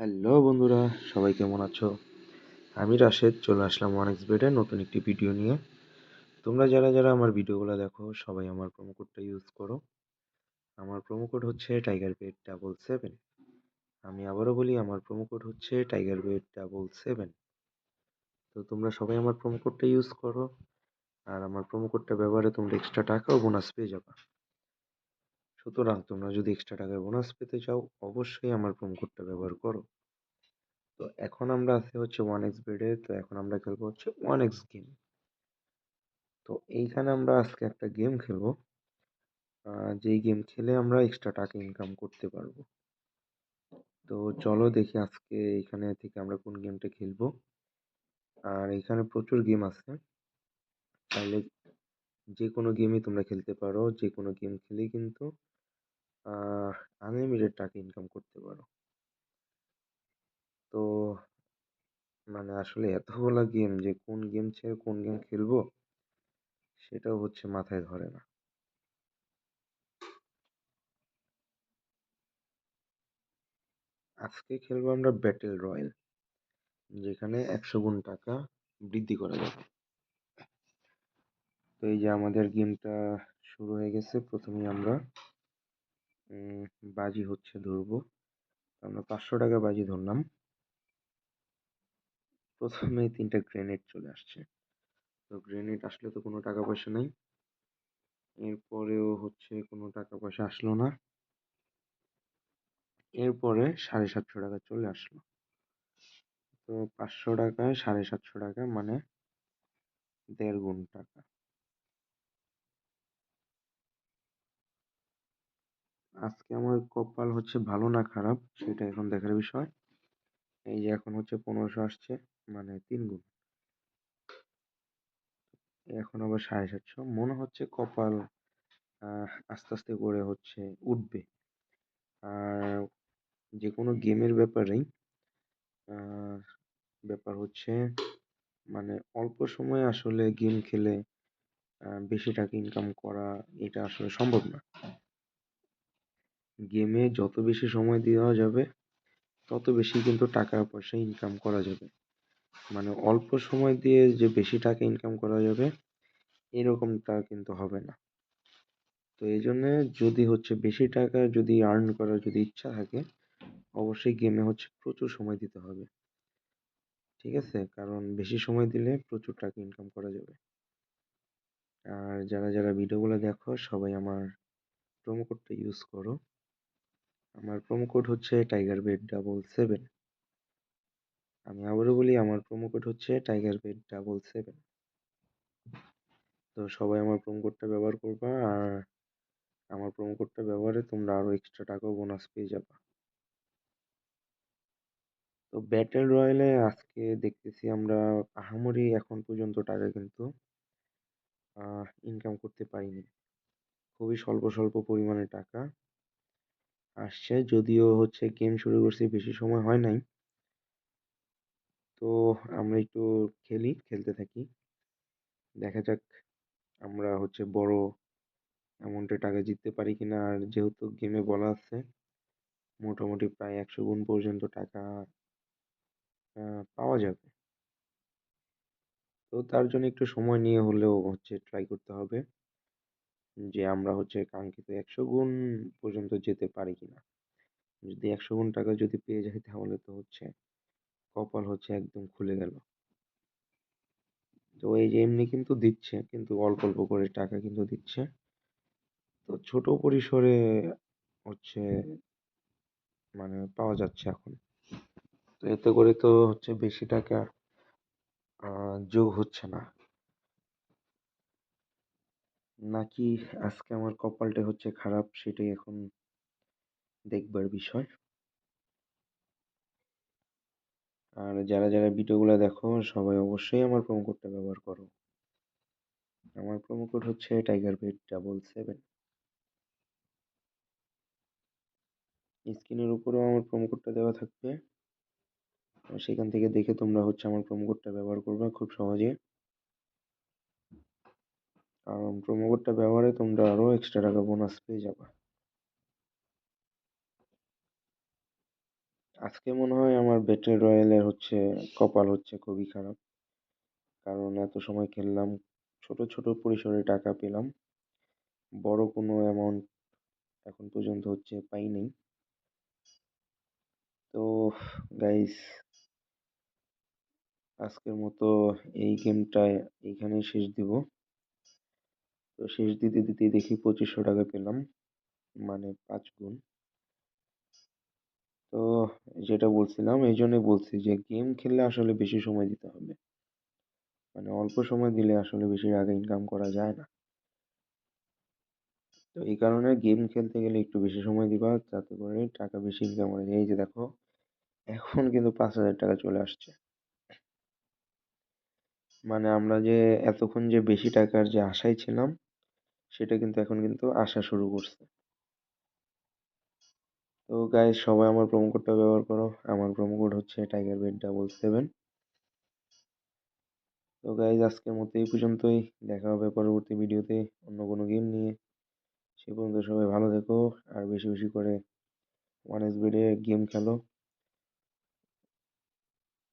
Hello বন্ধুরা, সবাই কেমন আছো? আমি রাশেদ, চলে আসলাম ওয়ান এক্স বেডের নতুন একটি ভিডিও নিয়ে। তোমরা যারা যারা আমার ভিডিওগুলো দেখো, সবাই আমার প্রোমো কোডটা ইউজ করো। আমার প্রোমো কোড হচ্ছে টাইগার বেড ডাবল সেভেন আমি আবারও বলি, আমার প্রোমো কোড হচ্ছে টাইগার বেড ডাবল সেভেন তো তোমরা সবাই আমার প্রোমো কোডটা ইউজ করো। আর আমার প্রোমো কোডটা ব্যবহারে তোমরা এক্সট্রা টাকা ও বোনাস পেয়ে যাবে। সুতরাং তোমরা যদি এক্সট্রা টাকায় বোনাস পেতে চাও, অবশ্যই আমার প্রোমো কোডটা ব্যবহার করো। তো এখন আমরা আছি হচ্ছে ওয়ান এক্স বেডে তো এখন আমরা খেলব হচ্ছে ওয়ান এক্স গেম তো এইখানে আমরা আজকে একটা গেম খেলব। যেই গেম খেলে আমরা এক্সট্রা টাকা ইনকাম করতে পারব। তো চলো দেখি আজকে এখানে থেকে আমরা কোন গেমটা খেলব। আর এখানে প্রচুর গেম আছে। তাহলে যে কোনো গেমই তোমরা খেলতে পারো, যে কোনো গেম খেলেই কিন্তু আনলিমিটেড টাকা ইনকাম করতে পারো। তো মানে আসলে এতগুলা গেম যে কোন গেম ছেড়ে কোন গেম খেলব, সেটাও হচ্ছে মাথায় ধরে না। আজকে খেলব আমরা ব্যাটেল রয়্যাল যেখানে একশো গুণ টাকা বৃদ্ধি করা যাবে। তো এই যে আমাদের গেমটা শুরু হয়ে গেছে, প্রথমেই আমরা বাজি হচ্ছে ধরবো। আমরা পাঁচশো টাকা বাজি ধরলাম। প্রথমে তিনটা গ্রেনেড চলে আসছে। তো গ্রেনেড আসলে তো কোনো টাকা পয়সা নাই। এরপরেও হচ্ছে কোনো টাকা পয়সা আসলো না। এরপরে সাড়ে সাতশো টাকা চলে আসলো। তো পাঁচশো টাকায় সাড়ে সাতশো টাকা মানে দেড় গুণ টাকা। আজকে আমার কপাল হচ্ছে ভালো না খারাপ, সেটা এখন দেখার বিষয়। এই যে এখন হচ্ছে পনেরোশো আসছে মানে তিন গুণ। এখন আবার সাড়ে সাতশো। মনে হচ্ছে কপাল আস্তে আস্তে করে হচ্ছে উঠবে। আর যে কোনো গেমের ব্যাপারেই ব্যাপার হচ্ছে মানে অল্প সময়ে আসলে গেম খেলে বেশি টাকা ইনকাম করা এটা আসলে সম্ভব না। গেমে যত বেশি সময় দেওয়া যাবে, তত বেশি কিন্তু টাকা পয়সা ইনকাম করা যাবে। মানে অল্প সময় দিয়ে যে বেশি টাকা ইনকাম করা যাবে, এরকমটা কিন্তু হবে না। তো এই জন্যে যদি হচ্ছে বেশি টাকা যদি আর্ন করার যদি ইচ্ছা থাকে, অবশ্যই গেমে হচ্ছে প্রচুর সময় দিতে হবে। ঠিক আছে? কারণ বেশি সময় দিলে প্রচুর টাকা ইনকাম করা যাবে। আর যারা যারা ভিডিওগুলো দেখো, সবাই আমার প্রোমো কোডটা ইউজ করো। আমার প্রোমো কোড হচ্ছে টাইগার বেড ডাবল সেভেন আমি আবারও বলি, আমার প্রোমো কোড হচ্ছে টাইগার বেড ডাবল সেভেন তো সবাই আমার প্রোমো কোডটা ব্যবহার করবা, আর আমার প্রোমো কোডটা ব্যবহারে তোমরা আরও এক্সট্রা টাকাও বোনাস পেয়ে যাবা। তো ব্যাটেল রয়্যালে আজকে দেখতেছি আমরা আহামরি এখন পর্যন্ত টাকা কিন্তু ইনকাম করতে পারিনি। খুবই স্বল্প স্বল্প পরিমাণে টাকা। আসছে। যদিও হচ্ছে গেম শুরু করছি, বেশি সময় হয় নাই। তো আমরা একটু খেলি, খেলতে থাকি। দেখা যাক আমরা হচ্ছে বড় অ্যামাউন্টে টাকা জিততে পারি কিনা। আর যেহেতু গেমে বলা আছে, মোটামুটি প্রায় একশো গুণ পর্যন্ত টাকা পাওয়া যাবে। তো তার জন্য একটু সময় নিয়ে হলেও হচ্ছে ট্রাই করতে হবে। যে আমরা হচ্ছে কাঙ্ক্ষিত একশো গুণ পর্যন্ত যেতে পারি কিনা। যদি একশো গুণ টাকা যদি পেয়ে যাই তাহলে তো হচ্ছে কপাল হচ্ছে একদম খুলে গেল। তো এই যে এমনি কিন্তু দিচ্ছে, কিন্তু অল্প অল্প করে টাকা কিন্তু দিচ্ছে। তো ছোট পরিসরে হচ্ছে মানে পাওয়া যাচ্ছে এখন। তো এতে করে তো হচ্ছে বেশি টাকা যোগ হচ্ছে না। নাকি আজকে আমার কপালটা হচ্ছে খারাপ সেটাই এখন দেখবার বিষয়। আর যারা যারা ভিডিওগুলো দেখো, সবাই অবশ্যই আমার প্রোমো কোডটা ব্যবহার করো। আমার প্রোমো কোড হচ্ছে টাইগার বেড ডাবল সেভেন স্ক্রিনের উপরেও আমার প্রোমো কোডটা দেওয়া থাকবে। সেখান থেকে দেখে তোমরা হচ্ছে আমার প্রোমো কোডটা ব্যবহার করবে খুব সহজে। কারণ প্রোমো কোডটা ব্যবহারে তোমরা আরও এক্সট্রা টাকা বোনাস পেয়ে যাবে। আজকে মনে হয় আমার ব্যাটল রয়্যালের হচ্ছে, কপাল হচ্ছে খুবই খারাপ। কারণ এত সময় খেললাম, ছোট ছোট পরিসরে টাকা পেলাম। বড় কোনো অ্যামাউন্ট এখন পর্যন্ত হচ্ছে পাইনি। তো গাইস আজকের মতো এই গেমটায় এইখানেই শেষ দিব। তো শেষ দিতে দিতে দেখি পঁচিশশো টাকা পেলাম মানে পাঁচ গুণ। তো যেটা বলছিলাম, এই জন্যই বলছি যে গেম খেললে আসলে বেশি সময় দিতে হবে। মানে অল্প সময় দিলে আসলে বেশি টাকা ইনকাম করা যায় না। তো এই কারণে গেম খেলতে গেলে একটু বেশি সময় দিবা, যাতে করে টাকা বেশি ইনকাম করে এই যে দেখো, এখন কিন্তু পাঁচ হাজার টাকা চলে আসছে। মানে আমরা যে এতক্ষণ যে বেশি টাকার যে আশায় ছিলাম সেটা কিন্তু এখন কিন্তু আসা শুরু করছে। তো গাইজ সবাই আমার প্রোমো কোডটা ব্যবহার করো। আমার প্রোমো কোড হচ্ছে টাইগার বেড ডাবল সেভেন তো গাইজ আজকের মতো এই পর্যন্তই। দেখা হবে পরবর্তী ভিডিওতে অন্য কোনো গেম নিয়ে। সে পর্যন্ত সবাই ভালো থেকো আর বেশি বেশি করে ওয়ান এস বেডে গেম খেলো।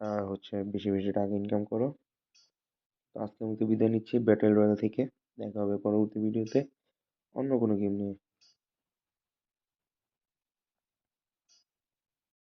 আর হচ্ছে বেশি বেশি টাকা ইনকাম করো। তো আজকের মতো বিদায় নিচ্ছি ব্যাটেল রয়্যাল থেকে। দেখা হবে পরবর্তী ভিডিওতে অন্য কোনো গেম নিয়ে।